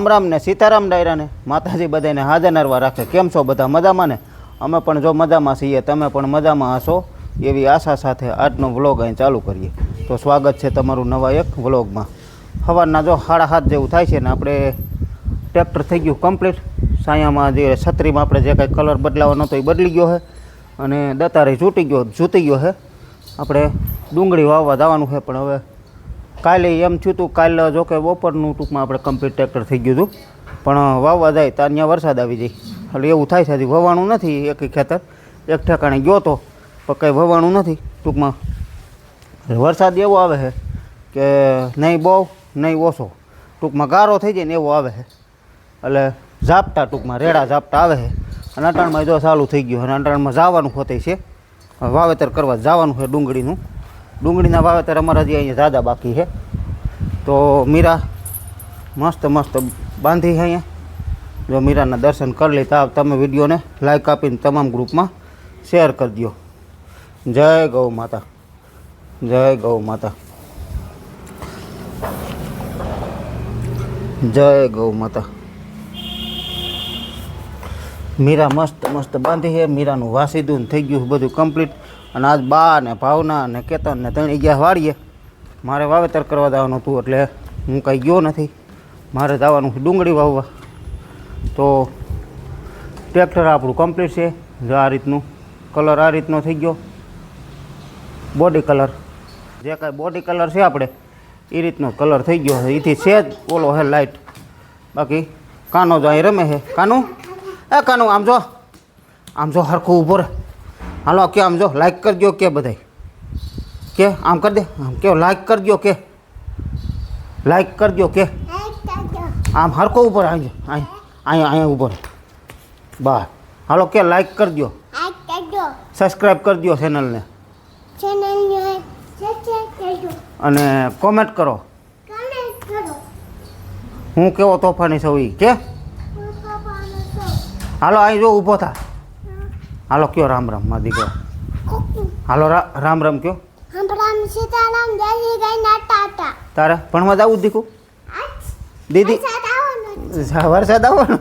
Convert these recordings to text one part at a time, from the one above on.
રામ રામ ને સીતારામ ડાયરાને માતાજી બધાને હાજર નરવા રાખે. કેમ છો બધા મજામાં ને? અમે પણ જો મજામાં છીએ, તમે પણ મજામાં હશો? એવી આશા સાથે આજનો વ્લોગ અહીં ચાલુ કરીએ. તો સ્વાગત છે તમારું નવા એક વ્લોગમાં. સવારના જો સાડા હાથ જેવું થાય છે ને, આપણે ટ્રેક્ટર થઈ ગયું કમ્પ્લીટ. સાયામાં જે છત્રીમાં આપણે જે કાંઈ કલર બદલાવાનો હતો એ બદલી ગયો છે અને દતારે છૂટી ગયો જૂતી ગયો છે આપણે ડુંગળી વાવવા જવાનું છે પણ હવે કાલે એમ થયું હતું કાલે જો કે બપોરનું ટૂંકમાં આપણે કમ્પ્લીટ ટ્રેક્ટર થઈ ગયું હતું. પણ વાવવા જાય ત્યાં ત્યાં વરસાદ આવી જાય. એટલે એવું થાય છે વવાણું નથી એક ખેતર. એક ઠેકાણે ગયો તો, પણ કંઈ વવાણું નથી ટૂંકમાં. વરસાદ એવો આવે છે કે નહીં બહુ, નહીં ઓછો. ટૂંકમાં ગારો થઈ જાય ને એવો આવે છે. એટલે ઝાપટા ટૂંકમાં, રેડા ઝાપટા આવે છે. અને અટાણમાં જો ચાલુ થઈ ગયું અને અટાણમાં જવાનું હોતે છે. વાવેતર કરવા જવાનું છે ડુંગળીનું. ડુંગળીના વાવેતર અમારા હજી અહીંયા ઝાઝા બાકી છે. તો મીરા મસ્ત મસ્ત બાંધી છે અહીંયા. જો મીરાના દર્શન કરી લીધા તમે વિડીયોને લાઈક આપીને તમામ ગ્રુપમાં શેર કરી દો જય ગૌ માતા. જય ગૌ માતા. જય ગૌ માતા. મીરા મસ્ત મસ્ત બાંધી છે. મીરાનું વાસીદું થઈ ગયું બધું કમ્પ્લીટ અને આજ બા ને ભાવના ને કેતન ને ત્રણ ગયા વાળીએ મારે વાવેતર કરવા જવાનું હતું એટલે હું કાંઈ ગયો નથી. મારે જવાનું છે ડુંગળી વાવવા. તો ટ્રેક્ટર આપણું કમ્પ્લીટ છે. જો આ રીતનું કલર આ રીતનો થઈ ગયો. બોડી કલર જે કાંઈ બોડી કલર છે આપણે એ રીતનો કલર થઈ ગયો એથી છે જ ઓલો હે લાઇટ બાકી કાનો જો અહીં રમે છે. કાનું? એ કાનું, આમ જો. આમ જો હરખું ઊભો રહે. હાલો કે આમ જો લાઈક કરજો કે બધાય. કે આમ કરી દે આમ કે લાઈક કરજો કે. લાઈક કરજો કે. આમ હરકો ઉપર અહીં અહીંયા અહીંયા રહે. બહાર હાલો કે લાઈક કરજો. સબસ્ક્રાઈબ કરજો ચેનલને અને કોમેન્ટ કરો. હું કેવો તોફાની છું કે? હાલો અહીં જો ઊભો થા. હાલો કયો રામ રામમાં દીકરો. હાલો રામ રામ કયો. તારે ભણવા જવું દીકું? દીદી. વરસાદ આવવાનો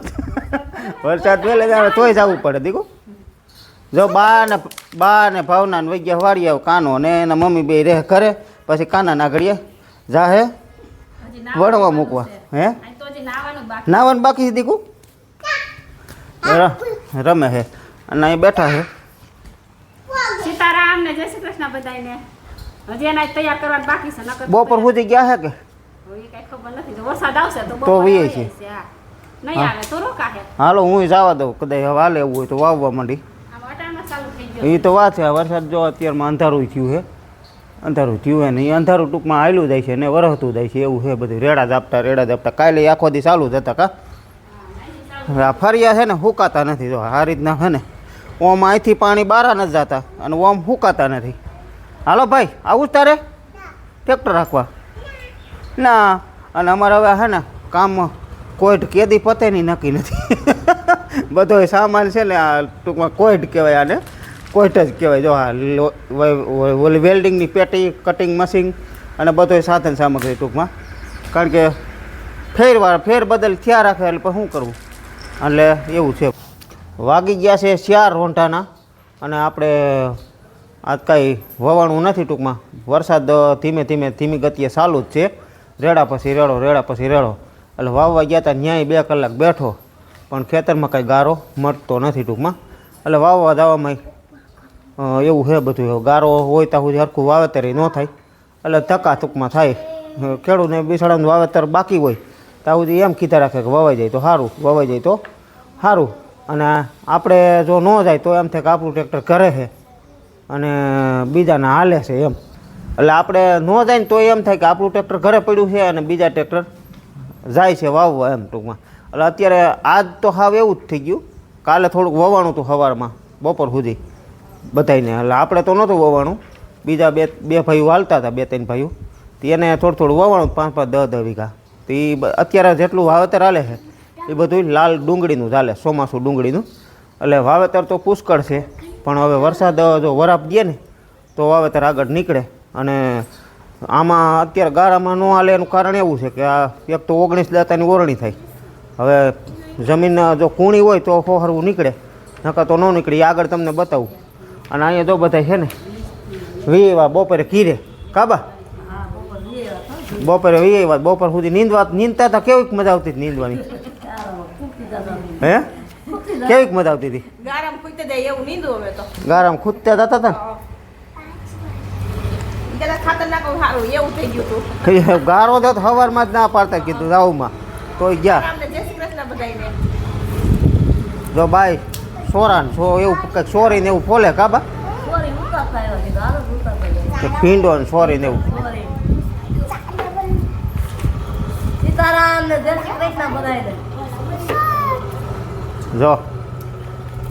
વરસાદ પહેલે આવે તોય જવું પડે દીકુ. જો બા ને બા ને ભાવના ને વૈગ્યા વાળી આવ કાનો ને એના મમ્મી બે રહે કરે પછી કાના ના ઘડીએ. જાહે વળવા મૂકવા હે? નાવાનું બાકી દીકુ? રમે છે અને અહીં બેઠા છે. સીતારામ ને જય શ્રી કૃષ્ણ બધાયને. હજી એના તૈયાર કરવાનું બાકી છે નકર બપોર સુધી ગયા છે કે? કઈ ખબર નથી. જો વરસાદ આવશે તો તો વીએ છે. હા. નહીં આવે તો રોકાશે હાલો હું જવા દઉં. કદાચ હવે હાલે એવું હોય તો વાવવા માંડી. એ તો વાત છે વરસાદ જો અત્યારમાં અંધારું થયું છે. અંધારું થયું હોય ને એ અંધારું ટૂંકમાં આવેલું જાય છે ને વરહતું જાય છે એવું છે બધું. રેડા ઝાપટા રેડા ઝાપટા. કાલે આખો દી ચાલુ જ હતા કા? ફરિયા છે ને હુકાતા નથી. જો આ રીતના છે ને ઓમ અહીંથી પાણી બહાર નથી જતા અને ઓમ હુકાતા નથી. હાલો ભાઈ, આવું જ તારે? ટ્રેક્ટર રાખવા. ના, અને અમારે હવે હે ને, કામ કોઈટ કેદી પતે નહીં, નક્કી નથી. બધો સામાન છે ને, આ ટૂંકમાં કોઈટ કહેવાય આને. કોઈટ જ કહેવાય. જો વ- ઓલી વેલ્ડિંગની પેટી, કટિંગ મશીન અને બધો સાધન સામગ્રી ટૂંકમાં. કારણ કે ફેરવાર ફેર બદલ થયા રાખે એટલે પણ શું કરવું? એટલે એવું છે. વાગી ગયા છે ચાર રોંઢાના અને આપણે આજ કાંઈ વવાણું નથી ટૂંકમાં. વરસાદ ધીમે ધીમે ધીમી ગતિએ ચાલુ જ છે. રેડા પછી રેડો, રેડા પછી રેડો. એટલે વાવવા ગયા હતા ન્યાય બે કલાક બેઠો. પણ ખેતરમાં કાંઈ ગારો મળતો નથી ટૂંકમાં. એટલે વાવવા જવામાં એવું છે બધું. ગારો હોય ત્યાં સુધી હરખું વાવેતર ન થાય. એટલે ધક્કા ટૂંકમાં થાય. ખેડૂતને બિસાડાનું વાવેતર બાકી હોય. ત્યાં સુધી એમ કીધા રાખે કે વવાઈ જાય તો સારું, વવાઈ જાય તો સારું. અને આપણે જો ન જાય તો એમ થાય કે આપણું ટ્રેક્ટર ઘરે છે અને બીજાને હાલે છે એમ. એટલે આપણે ન જાય ને તો એમ થાય કે આપણું ટ્રેક્ટર ઘરે પડ્યું છે અને બીજા ટ્રેક્ટર જાય છે વાવવા એમ ટૂંકમાં. એટલે અત્યારે આજ તો હાવ એવું જ થઈ ગયું. કાલે થોડુંક વવાણું હતું સવારમાં બપોર સુધી બધાયને. એટલે આપણે તો નહોતું વવાણું. બીજા બે બે ભાઈઓ હાલતા હતા, બે ત્રણ ભાઈઓ. તો એને થોડું થોડું વવાણું, પાંચ પાંચ, દસ દસ વીઘા. તો એ અત્યારે જેટલું વાવેતર હાલે છે એ બધું લાલ ડુંગળીનું ચાલે ચોમાસું ડુંગળીનું. એટલે વાવેતર તો પુષ્કળ છે પણ હવે વરસાદ જો વરાપ દે ને તો વાવેતર આગળ નીકળે. અને આમાં અત્યારે ગારામાં ન હાલે એનું કારણ એવું છે કે આ એક તો ઓગણીસ દાતાની ઓરણી થાય હવે જમીન જો કૂણી હોય તો ફોહરવું નીકળે નકર તો ન નીકળે આગળ તમને બતાવું. અને અહીંયા જો બધા છે ને વીવા બપોરે કીરે કાબા બપોરે વીવા બપોર સુધી નીંદવા નીંદતા હતા કેવી મજા આવતી નીંદવાની. હે? કેવીક મજા આવતી હતી? ગારામ ખૂટતે જાય એવું નીંદું હવે તો. ગારામ ખૂદતા જતા હતા ઈ કદાચ સારું એવું થઈ ગયું હતું. ગારો તો સવારમાં જ ના પાડતા કીધું રાવમાં તોય ગયા. જય શ્રી કૃષ્ણ બધાયને. જો બાય સોરાન સો એવું કંઈક સોરી ને એવું ફોલે કાબા ભીંડો ને સોરી ને એવું સીતારામ ને જય શ્રી કૃષ્ણ બધાયને. જો.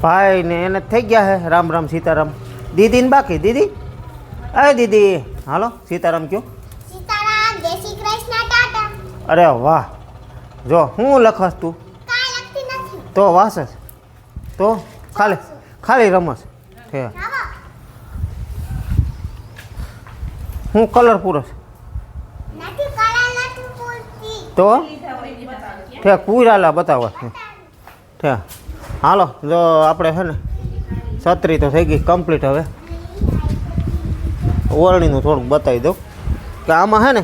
ભાઈ ને એને થઈ ગયા હે. રામ રામ સીતારામ. દીદી ને બાકી? દીદી? અરે દીદી હાલો સીતારામ કયો. અરે વાહ. જો હું લખસ તું? તો વાસસ તો ખાલી ખાલી રમસ. હે. હું કલર પૂરસ તો? કે કુરાલા બતાવવા છે હાલો, જો આપણે છે ને, છત્રી તો થઈ ગઈ કમ્પ્લીટ હવે. ઓરણીનું થોડુંક બતાવી દઉં. કે આમાં છે ને,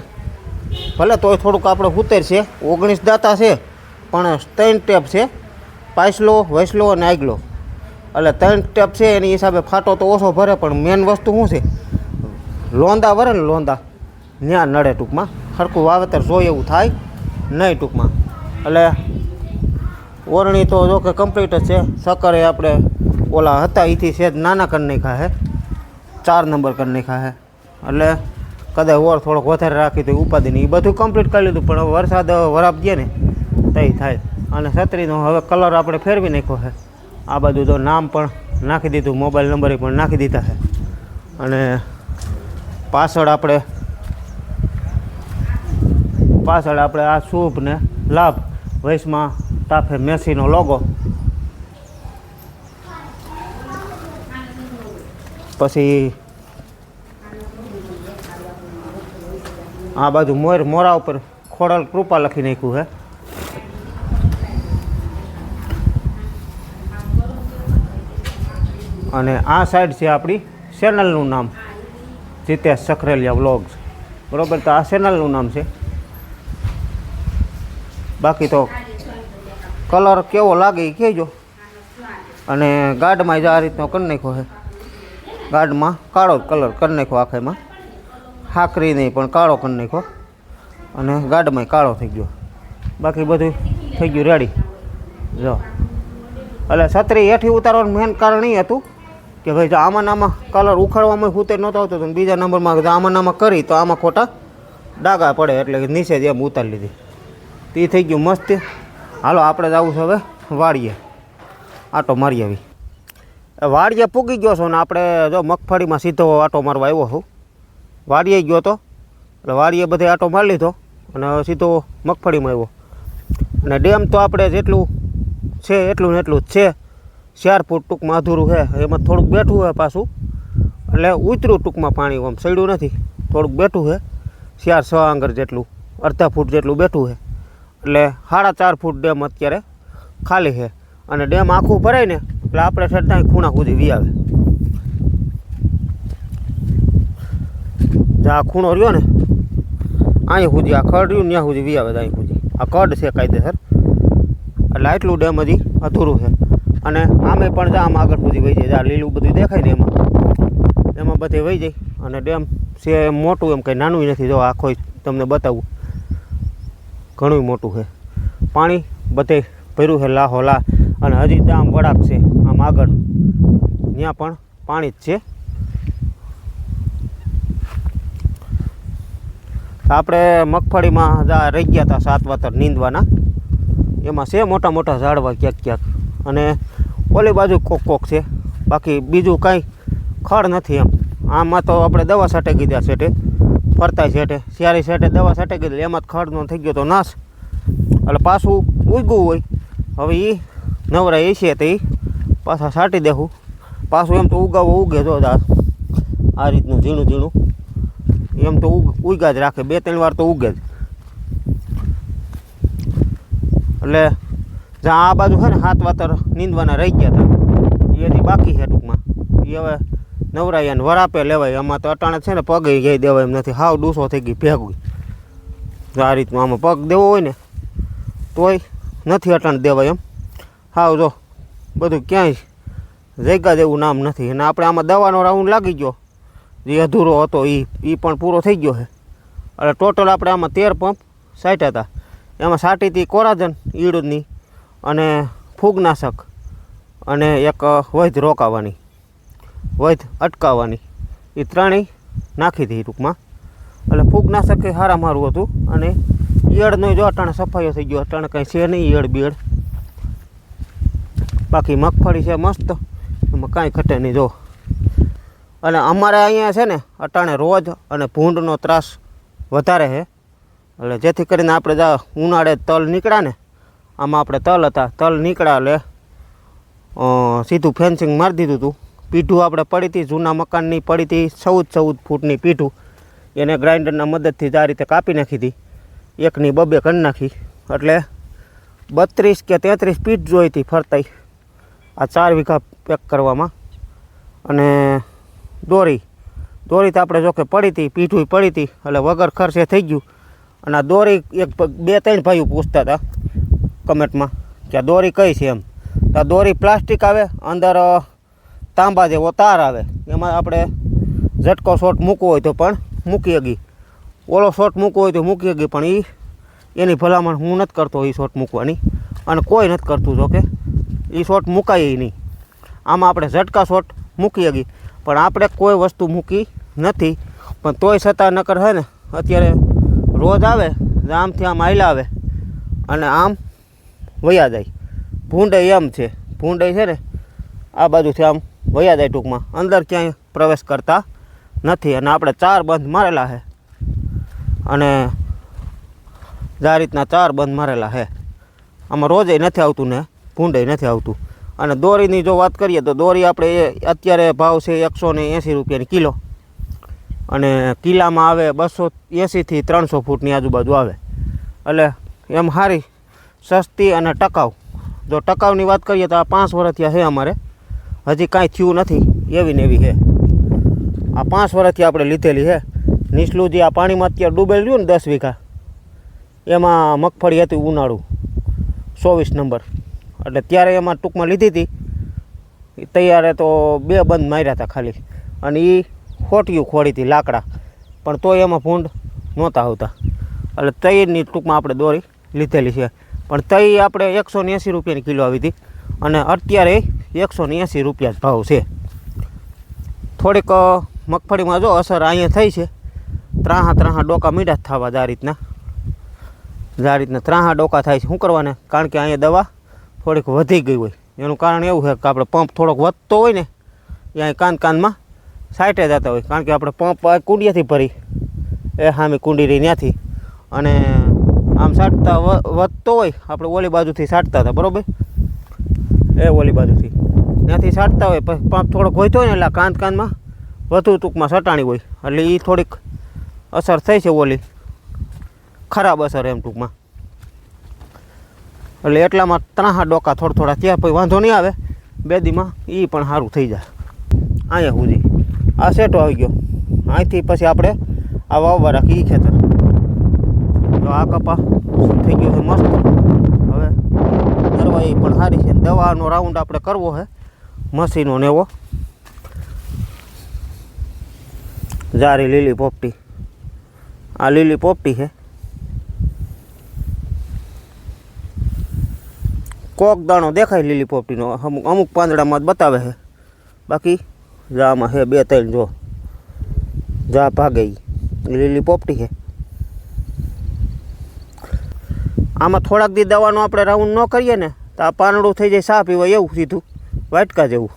ભલે તોય થોડુંક આપણે ઉતર છે ઓગણીસ દાતા છે, પણ ત્રણ ટેપ છે, પાછલો, વૈસલો અને આગલો. એટલે ત્રણ ટેપ છે, એની હિસાબે ફાટો તો ઓછો ભરે, પણ મેન વસ્તુ શું છે? લોંદા ભરે ને લોંદા. ત્યાં નડે ટૂંકમાં. સરખું વાવેતર જોઈએ એવું થાય, નહીં ટૂંકમાં. એટલે ઓરણી તો જો કે કમ્પ્લીટ જ છે. સકરે આપણે ઓલા હતા એથી સેજ નાના કરી નાખ્યા છે ચાર નંબર કરી નાખ્યા છે એટલે કદાચ ઓર થોડોક વધારે રાખી હતી ઉપાધિ એ બધું કમ્પ્લીટ કરી લીધું, પણ વરસાદ વરાપ દે ને તઈ થાય. અને છત્રીનો હવે કલર આપણે ફેરવી નાખ્યો છે આ બધું તો નામ પણ નાખી દીધું મોબાઈલ નંબરે પણ નાખી દીધા છે અને પાછળ આપણે પાછળ આપણે આ શુભ ને લાભ વૈશમાં તાફે મેસીનો લોગો પછી આ બાજુ મોર મોરા ઉપર ખોડલ કૃપા લખી નાખ્યું છે અને આ સાઈડ છે આપણી ચેનલનું નામ જીતેશ સખરેલિયા વ્લોગ્સ બરોબર તો આ ચેનલનું નામ છે બાકી તો કલર કેવો લાગે એ કહેજો. અને ગાઢમાં જ આ રીતનો કરી નાખ્યો છે. ગાઢમાં કાળો કલર કરી નાખ્યો આખેમાં હાકરી નહીં પણ કાળો કરી નાખ્યો. અને ગાઢમાં કાળો થઈ ગયો. બાકી બધું થઈ ગયું રેડી જો. એટલે છત્રી હેઠી ઉતારવાનું મેન કારણ એ હતું કે ભાઈ જો આમાં નામાં કલર ઉખાડવામાં ફૂતે નહોતો આવતો, તો બીજા નંબરમાં આમાં નામાં કરી, તો આમાં ખોટા ડાઘા પડે. એટલે નીચે જ એમ ઉતારી લીધી. તે થઈ ગયું મસ્ત. હાલો, આપણે જવું છે હવે. વાડીએ. આટો મારી આવી. વાડીએ પૂગી ગયો છો ને આપણે જો મગફળીમાં સીધો આટો મારવા આવ્યો છું. વાડીએ ગયો તો. એટલે વાડીએ બધે આટો મારી લીધો અને સીધો મગફળીમાં આવ્યો. અને ડેમ તો આપણે જેટલું છે એટલું ને એટલું જ છે. ચાર ફૂટ ટૂંકમાં અધૂરું છે. એમાં થોડુંક બેઠું છે પાછું. એટલે ઉતર્યું ટૂંકમાં પાણી, આમ સડ્યું નથી. થોડુંક બેઠું છે. ચાર છ આંગર જેટલું, અડધા ફૂટ જેટલું બેઠું છે. એટલે સાડા ચાર ફૂટ ડેમ અત્યારે ખાલી છે. અને ડેમ આખું ભરાય ને, એટલે આપણે છતાં ખૂણા સુધી વી આવે. જે આ ખૂણો રહ્યો ને અહીં સુધી, આ ખડ રહ્યું ત્યાં સુધી વી આવે અહીં સુધી. આ કડ છે કાયદેસર. એટલે આટલું ડેમ હજી અધૂરું છે. અને આમે પણ આમ આગળ સુધી વહી જાય. આ લીલું બધું દેખાય ને એમાં. એમાં બધે વહી જાય. અને ડેમ છે મોટું એમ કંઈ નાનું નથી. જો આખો તમને બતાવું. ઘણું મોટું છે. પાણી બધે ભર્યું છે, લાહો, લા. અને હજી ત્યાં આમ વળાક છે, આમ આગળ. ત્યાં પણ પાણી જ છે. આપણે મગફળીમાં રહી ગયા હતા સાત વાતર નીંદવાના. એમાં છે મોટા મોટા ઝાડવા ક્યાંક ક્યાંક. અને ઓલી બાજુ કોક કોક છે. બાકી બીજું કાંઈ ખડ નથી એમ. આમાં તો આપણે દવા છાંટી કીધા સેટે ફરતા છેટે શિયાળી સેટે દવા છાંટી કીધી એમાં જ ખડનો થઈ ગયો તો નાશ. એટલે પાછું ઉગ્યું હોય. હવે એ નવરા એ છે તો પાછા છાંટી દેવું પાછું એમ તો ઉગાવો ઉગે જો આ રીતનું ઝીણું ઝીણું. એમ તો ઉગ જ રાખે, બે ત્રણ વાર તો ઉગે જ. એટલે જ્યાં આ બાજુ છે ને, હાથ વાતર નીંદવાના રહી ગયા હતા એ બાકી છે ટૂંકમાં. એ હવે નવરાયા ને વરાપે લેવાય. આમાં તો અટાણે છે ને પગે ગઈ દેવાય એમ નથી. હાવ ડૂસો થઈ ગઈ ભેગું. આ રીતનું આમાં પગ દેવો હોય ને, તોય નથી અટાણ દેવાય એમ. હાવ જો, બધું ક્યાંય જગ્યા જેવું નામ નથી. અને આપણે આમાં દવાનો રાઉન્ડ લાગી ગયો. જે અધૂરો હતો એ એ પણ પૂરો થઈ ગયો છે. એટલે ટોટલ આપણે આમાં તેર પંપ સાટ્યા હતા. એમાં સાટી હતી કોરાજન ઈડની અને ફૂગનાશક અને એક વૈધ રોકાવાની. વૈધ અટકાવવાની. એ ત્રણેય નાખી દીધી ટૂંકમાં. એટલે ફૂગનાશક એ સારા મારું હતું અને ઈયળનો જો અટાણે સફાઈઓ થઈ ગયો, અટાણે કંઈ છે નહીં ઈયળ બીયળ. બાકી મગફળી છે મસ્ત, એમાં કાંઈ ઘટે નહીં જો. અને અમારે અહીંયા છે ને, અટાણે રોજ અને ભૂંડનો ત્રાસ વધારે છે. એટલે જેથી કરીને આપણે ઉનાળે તલ નીકળ્યા ને, આમાં આપણે તલ હતા, તલ નીકળ્યા એટલે સીધું ફેન્સિંગ મારી દીધું હતું પીઠું આપણે પડી હતી, જૂના મકાનની પડી હતી, ચૌદ ચૌદ ફૂટની પીઠું. એને ગ્રાઇન્ડરના મદદથી જ આ રીતે કાપી નાખી હતી. એકની બબે કરી નાખી. એટલે બત્રીસ કે તેત્રીસ પીઠ જોઈ હતી ફરતાઈ. આ ચાર વીઘા પેક કરવામાં. અને દોરી. દોરી તો આપણે જોકે પડી હતી પીઠું પડી હતી, એટલે વગર ખર્ચે થઈ ગયું. અને આ દોરી એક બે ત્રણ ભાઈઓ પૂછતા હતા કમેન્ટમાં કે આ દોરી કઈ છે એમ. તો દોરી પ્લાસ્ટિક આવે, અંદર તાંબા જેવો તાર આવે. એમાં આપણે ઝટકો શોટ મૂકવો હોય તો પણ મૂકી ગઈ ઓલો શોટ મૂકવો હોય તો મૂકી ગઈ પણ એ એની ભલામણ હું નથી કરતો એ શોટ મૂકવાની. અને કોઈ નથી કરતું, જોકે. એ શોટ મૂકાય નહીં. આમાં આપણે ઝટકા શોટ મૂકી ગઈ પણ આપણે કોઈ વસ્તુ મૂકી નથી. પણ તોય છતાં નકર હે ને, અત્યારે રોજ આવે આમથી આમ આયલા આવે. અને આમ વયા જાય. ભૂંડઈ એમ છે. ભૂંડઈ છે ને, આ બાજુથી આમ વયા જાય ટૂંકમાં. અંદર ક્યાંય પ્રવેશ કરતા નથી અને આપણે ચાર બંધ મારેલા છે અને આ રીતના ચાર બંધ મારેલા છે આમાં રોજે નથી આવતું ને ભૂંડે નથી આવતું. અને દોરીની જો વાત કરીએ તો દોરી આપણે અત્યારે ભાવ છે એકસો ને એંસી રૂપિયાની કિલો. અને કિલામાં આવે બસો એંસીથી ત્રણસો ફૂટની આજુબાજુ આવે. એટલે એમ સારી સસ્તી અને ટકાઉ. જો ટકાઉની વાત કરીએ તો આ પાંચ વર્ષ થયા છે અમારે. હજી કાંઈ થયું નથી. એવી ને એવી છે. આ પાંચ વર્ષથી આપણે લીધેલી છે. નીચલું જે આ પાણીમાં અત્યારે ડૂબેલ રહ્યું ને દસ વીઘા, એમાં મગફળી હતી ઉનાળું, ચોવીસ નંબર. એટલે ત્યારે એમાં ટૂંકમાં લીધી હતી. તૈયારે તો બે બંધ માર્યા હતા ખાલી. અને એ ખોટિયું ખોડી હતી લાકડા. પણ તોય એમાં ભૂંડ નહોતા આવતા. એટલે તૈરની ટૂંકમાં આપણે દોરી લીધેલી છે. પણ તઈ આપણે એકસો ને એંસી રૂપિયાની કિલો આવી હતી. અને અત્યારે એકસો ને એંસી રૂપિયા ભાવ છે. થોડીક મગફળીમાં જો અસર અહીંયા થઈ છે. ત્રાહા ત્રાહા ડોકા જ થવા જ આ રીતના. જ આ રીતના ત્રાહા ડોકા થાય છે. શું કરવાને? કારણ કે અહીંયા દવા થોડીક વધી ગઈ હોય. એનું કારણ એવું છે કે આપણે પંપ થોડોક વધતો હોય ને અહીં કાન કાનમાં સાઈટે જતા હોય. કારણ કે આપણે પંપ કુંડિયાથી ભરી, એ સામે કુંડી રહી ત્યાંથી. અને આમ સાટતા વધતો હોય, આપણે ઓલી બાજુથી સાટતા હતા. બરાબર? એ ઓલી બાજુથી. ત્યાંથી સાટતા હોય, પછી પંપ થોડો ગોઈતો હોય ને એટલે કાંત કાનમાં વધુ ટૂંકમાં સટાણી હોય. એટલે એ થોડીક અસર થઈ છે ઓલી. ખરાબ અસર એમ ટૂંકમાં. એટલે એટલામાં ત્રાહા ડોકા થોડા થોડા ત્યાં પછી વાંધો નહીં આવે. બે દીમાં એ પણ સારું થઈ જાય. અહીંયા સુધી. આ સેટો આવી ગયો. અહીંથી પછી આપણે આ વાવવા રાખી એ ખેતર. તો આ કપા થઈ ગયો છે મસ્ત. હવે દરવાઈ પણ સારી છે. દવાનો રાઉન્ડ આપણે કરવો છે મશીનો ને એવો. જારી લીલી પોપટી. આ લીલી પોપટી છે. કોક દાણો દેખાય લીલી પોપટીનો. અમુક અમુક પાંદડામાં જ બતાવે છે. બાકી જામાં છે બે ત્રણ જો. જા ભાગે ઈ. ઈ લીલી પોપટી છે. આમાં થોડાક દી દવાનો આપણે રાઉન્ડ ન કરીએ ને, તો આ પાંદડું થઈ જાય સા પીવાય એવું સીધું. વાટકા જેવું.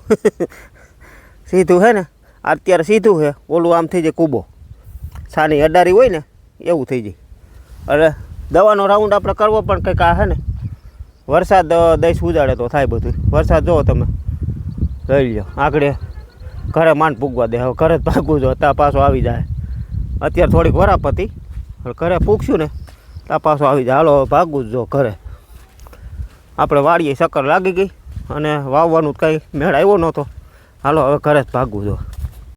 સીધું છે ને? અત્યારે સીધું છે ઓલું આમ થઈ જાય કૂબો. સાની અડારી હોય ને, એવું થઈ જાય. અરે, દવાનો રાઉન્ડ આપણે કરવો પણ કંઈક આ હે ને, વરસાદ દઈશ ઉજાડે તો થાય બધું. વરસાદ જુઓ તમે. લઈ લો આગળ ઘરે માંડ પૂગવા દે. હવે ઘરે જ ભાગવું જો તા પાછો આવી જાય. અત્યારે થોડીક વરાપ હતી. ઘરે પૂગશું ને તા પાછો આવી જાય. હાલો, ભાગવું જ ઘરે. આપણે વાડીએ ચક્કર લાગી ગઈ. અને વાવવાનું કાંઈ મેળ આવ્યો નહોતો. હાલો હવે ઘરે જ ભાગવું જો.